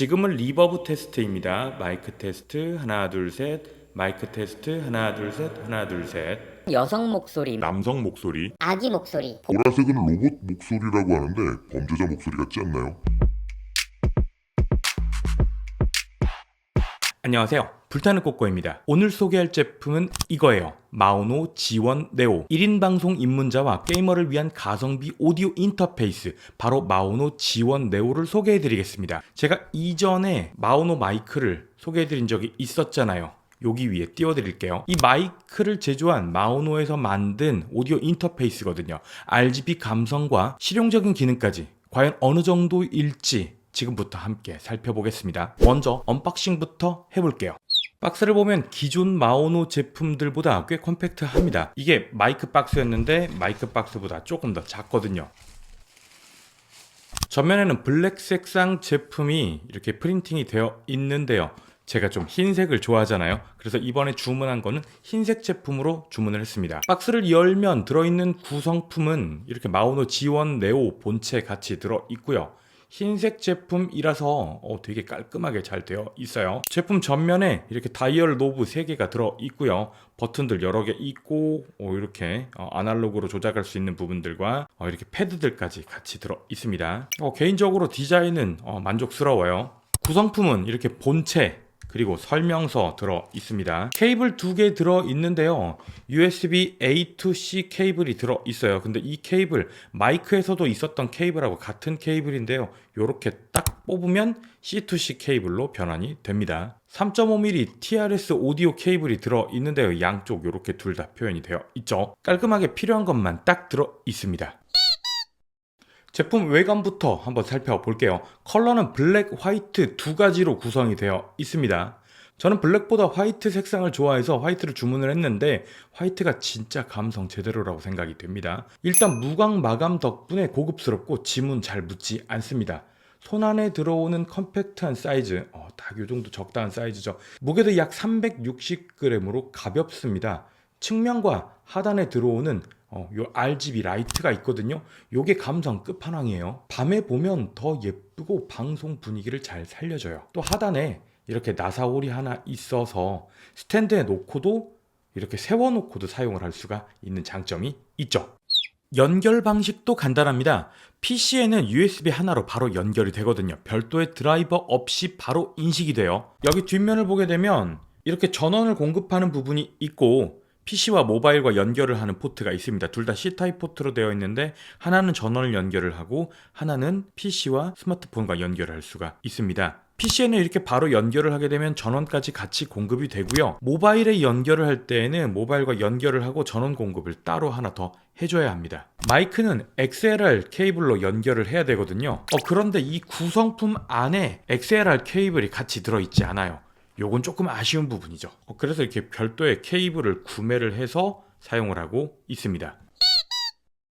지금은 리버브 테스트입니다. 마이크 테스트 하나 둘 셋. 마이크 테스트 하나 둘 셋. 하나 둘 셋. 여성 목소리, 남성 목소리, 아기 목소리, 보라색은 로봇 목소리라고 하는데 범죄자 목소리 같지 않나요? 안녕하세요. 불타는 꼬꼬입니다. 오늘 소개할 제품은 이거예요. 마오노 지원 네오 1인 방송 입문자와 게이머를 위한 가성비 오디오 인터페이스 바로 마오노 지원 네오를 소개해 드리겠습니다. 제가 이전에 마오노 마이크를 소개해 드린 적이 있었잖아요. 여기 위에 띄워드릴게요. 이 마이크를 제조한 마오노에서 만든 오디오 인터페이스거든요. RGB 감성과 실용적인 기능까지 과연 어느 정도일지 지금부터 함께 살펴보겠습니다. 먼저 언박싱부터 해볼게요. 박스를 보면 기존 마오노 제품들보다 꽤 컴팩트합니다. 이게 마이크 박스였는데 마이크 박스보다 조금 더 작거든요. 전면에는 블랙 색상 제품이 이렇게 프린팅이 되어 있는데요. 제가 좀 흰색을 좋아하잖아요. 그래서 이번에 주문한 거는 흰색 제품으로 주문을 했습니다. 박스를 열면 들어있는 구성품은 이렇게 마오노 지원 네오 본체 같이 들어 있고요. 흰색 제품이라서 어, 되게 깔끔하게 잘 되어 있어요. 제품 전면에 이렇게 다이얼 노브 3개가 들어 있고요. 버튼들 여러 개 있고 어, 이렇게 어, 아날로그로 조작할 수 있는 부분들과 어, 이렇게 패드들까지 같이 들어 있습니다. 어, 개인적으로 디자인은 어, 만족스러워요. 구성품은 이렇게 본체 그리고 설명서 들어 있습니다. 케이블 두 개 들어 있는데요. USB A to C 케이블이 들어 있어요. 근데 이 케이블 마이크에서도 있었던 케이블하고 같은 케이블인데요. 이렇게 딱 뽑으면 C to C 케이블로 변환이 됩니다. 3.5mm TRS 오디오 케이블이 들어 있는데요. 양쪽 이렇게 둘 다 표현이 되어 있죠. 깔끔하게 필요한 것만 딱 들어 있습니다. 제품 외관부터 한번 살펴볼게요. 컬러는 블랙, 화이트 두 가지로 구성이 되어 있습니다. 저는 블랙보다 화이트 색상을 좋아해서 화이트를 주문을 했는데 화이트가 진짜 감성 제대로라고 생각이 됩니다. 일단 무광 마감 덕분에 고급스럽고 지문 잘 묻지 않습니다. 손 안에 들어오는 컴팩트한 사이즈, 어, 딱요 정도 적당한 사이즈죠. 무게도 약 360g으로 가볍습니다. 측면과 하단에 들어오는 어, 요 RGB 라이트가 있거든요. 요게 감성 끝판왕이에요. 밤에 보면 더 예쁘고 방송 분위기를 잘 살려줘요. 또 하단에 이렇게 나사홀이 하나 있어서 스탠드에 놓고도 이렇게 세워놓고도 사용을 할 수가 있는 장점이 있죠. 연결 방식도 간단합니다. PC에는 USB 하나로 바로 연결이 되거든요. 별도의 드라이버 없이 바로 인식이 돼요. 여기 뒷면을 보게 되면 이렇게 전원을 공급하는 부분이 있고 PC와 모바일과 연결을 하는 포트가 있습니다. 둘 다 C타입 포트로 되어 있는데 하나는 전원을 연결을 하고 하나는 PC와 스마트폰과 연결을 할 수가 있습니다. PC에는 이렇게 바로 연결을 하게 되면 전원까지 같이 공급이 되고요. 모바일에 연결을 할 때에는 모바일과 연결을 하고 전원 공급을 따로 하나 더 해줘야 합니다. 마이크는 XLR 케이블로 연결을 해야 되거든요. 어, 그런데 이 구성품 안에 XLR 케이블이 같이 들어있지 않아요. 요건 조금 아쉬운 부분이죠. 어, 그래서 이렇게 별도의 케이블을 구매를 해서 사용을 하고 있습니다.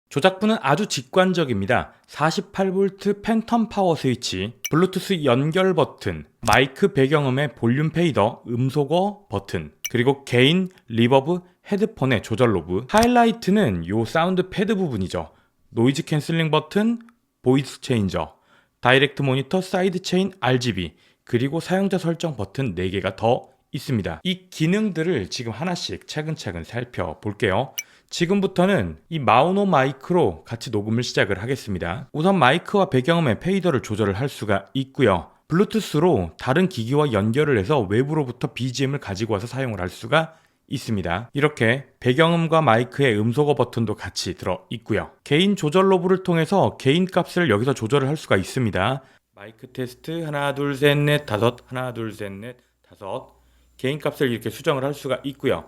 조작부는 아주 직관적입니다. 48V 팬텀 파워 스위치, 블루투스 연결 버튼, 마이크 배경음의 볼륨 페이더, 음소거 버튼, 그리고 개인 리버브 헤드폰의 조절 노브. 하이라이트는 요 사운드 패드 부분이죠. 노이즈 캔슬링 버튼, 보이스 체인저, 다이렉트 모니터 사이드 체인 RGB, 그리고 사용자 설정 버튼 4개가 더 있습니다. 이 기능들을 지금 하나씩 차근차근 살펴볼게요. 지금부터는 이 마우노 마이크로 같이 녹음을 시작을 하겠습니다. 우선 마이크와 배경음의 페이더를 조절을 할 수가 있고요. 블루투스로 다른 기기와 연결을 해서 외부로부터 BGM을 가지고 와서 사용을 할 수가 있습니다. 이렇게 배경음과 마이크의 음소거 버튼도 같이 들어 있고요. 개인 조절 로브를 통해서 개인 값을 여기서 조절을 할 수가 있습니다. 마이크 테스트 하나 둘 셋 넷 다섯 하나 둘 셋 넷 다섯 개인 값을 이렇게 수정을 할 수가 있고요.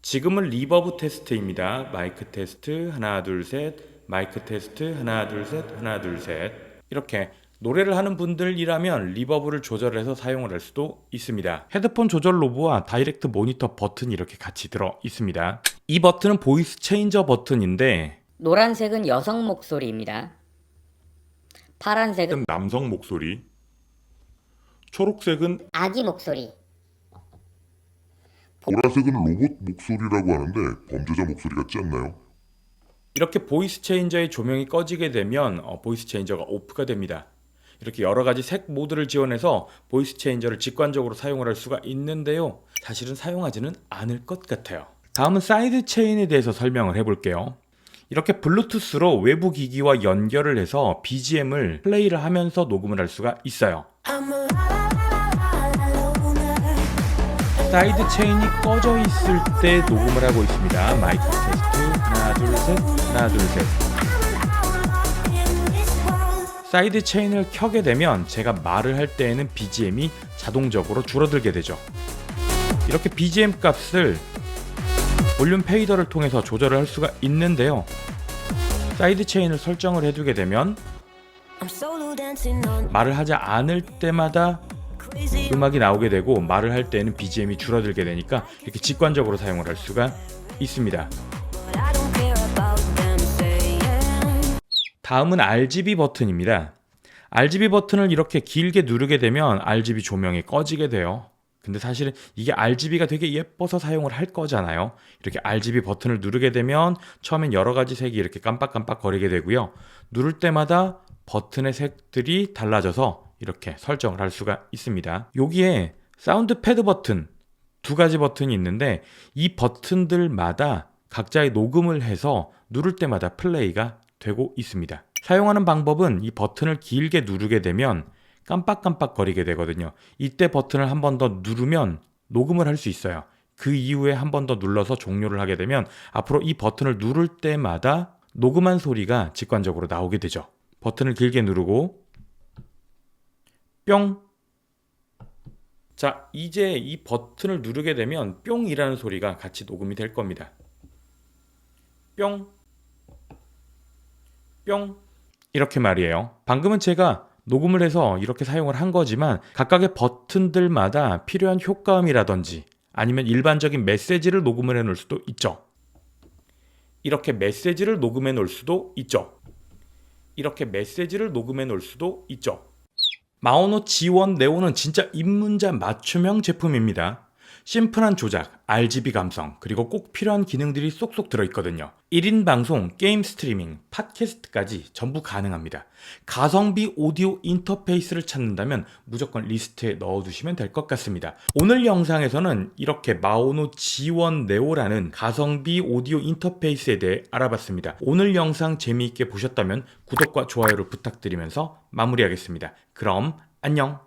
지금은 리버브 테스트입니다. 마이크 테스트 하나 둘 셋 마이크 테스트 하나 둘 셋 하나 둘 셋 이렇게 노래를 하는 분들이라면 리버브를 조절해서 사용을 할 수도 있습니다. 헤드폰 조절 로브와 다이렉트 모니터 버튼이 이렇게 같이 들어 있습니다. 이 버튼은 보이스 체인저 버튼인데 노란색은 여성 목소리입니다. 파란색은 남성 목소리, 초록색은 아기 목소리, 보라색은 로봇 목소리라고 하는데 범죄자 목소리 같지 않나요? 이렇게 보이스 체인저의 조명이 꺼지게 되면 어, 보이스 체인저가 오프가 됩니다. 이렇게 여러 가지 색 모드를 지원해서 보이스 체인저를 직관적으로 사용을 할 수가 있는데요. 사실은 사용하지는 않을 것 같아요. 다음은 사이드 체인에 대해서 설명을 해볼게요. 이렇게 블루투스로 외부 기기와 연결을 해서 BGM을 플레이를 하면서 녹음을 할 수가 있어요. 사이드 체인이 꺼져 있을 때 녹음을 하고 있습니다. 마이크 테스트 하나 둘 셋 하나 둘 셋. 사이드 체인을 켜게 되면 제가 말을 할 때에는 BGM이 자동적으로 줄어들게 되죠. 이렇게 BGM 값을 볼륨 페이더를 통해서 조절을 할 수가 있는데요. 사이드 체인을 설정을 해두게 되면 말을 하지 않을 때마다 음악이 나오게 되고 말을 할 때는 BGM이 줄어들게 되니까 이렇게 직관적으로 사용을 할 수가 있습니다. 다음은 RGB 버튼입니다. RGB 버튼을 이렇게 길게 누르게 되면 RGB 조명이 꺼지게 돼요. 근데 사실은 이게 RGB가 되게 예뻐서 사용을 할 거잖아요. 이렇게 RGB 버튼을 누르게 되면 처음엔 여러 가지 색이 이렇게 깜빡깜빡 거리게 되고요. 누를 때마다 버튼의 색들이 달라져서 이렇게 설정을 할 수가 있습니다. 여기에 사운드 패드 버튼 두 가지 버튼이 있는데 이 버튼들마다 각자의 녹음을 해서 누를 때마다 플레이가 되고 있습니다. 사용하는 방법은 이 버튼을 길게 누르게 되면 깜빡깜빡 거리게 되거든요. 이때 버튼을 한 번 더 누르면 녹음을 할 수 있어요. 그 이후에 한 번 더 눌러서 종료를 하게 되면 앞으로 이 버튼을 누를 때마다 녹음한 소리가 직관적으로 나오게 되죠. 버튼을 길게 누르고 뿅. 자, 이제 이 버튼을 누르게 되면 뿅이라는 소리가 같이 녹음이 될 겁니다. 뿅. 뿅. 이렇게 말이에요. 방금은 제가 녹음을 해서 이렇게 사용을 한 거지만 각각의 버튼들마다 필요한 효과음이라든지 아니면 일반적인 메시지를 녹음을 해 놓을 수도 있죠. 이렇게 메시지를 녹음해 놓을 수도 있죠. 이렇게 메시지를 녹음해 놓을 수도 있죠. 마오노 지원 네오는 진짜 입문자 맞춤형 제품입니다. 심플한 조작, RGB 감성, 그리고 꼭 필요한 기능들이 쏙쏙 들어있거든요. 1인 방송, 게임 스트리밍, 팟캐스트까지 전부 가능합니다. 가성비 오디오 인터페이스를 찾는다면 무조건 리스트에 넣어두시면 될 것 같습니다. 오늘 영상에서는 이렇게 마오노 지원 네오라는 가성비 오디오 인터페이스에 대해 알아봤습니다. 오늘 영상 재미있게 보셨다면 구독과 좋아요를 부탁드리면서 마무리하겠습니다. 그럼 안녕!